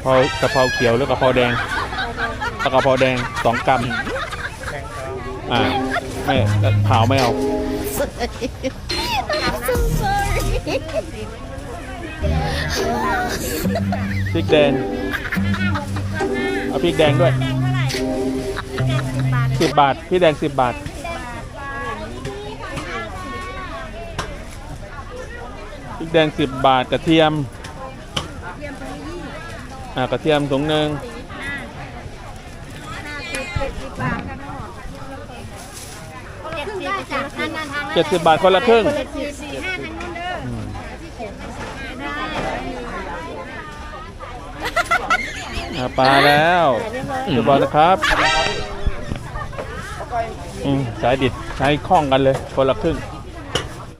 เพรากะเพราเขียวหรือกะเพราแดงเอากะเพราแดงสองกรัมอ่าไม่ขาวไม่เอา so sorry พริกแดงเอาพริกแดงด้วยสิบบาทพริกแดงสิบบาท พริกแดงสิบบาทกระเทียมอ่ากระเทียมถุงหนึ่งเจ็ดสิบจ้ะทานทานทานเจ็ดสิบบาทคนละครึ่งเจ็ดสิบสี่ห้าทางนู้นเด้ออืมได้อ่าปลาแล้วเรียบร้อยนะครับอืมสายดิดใช้คล้องกันเลยคนละครึ่งเ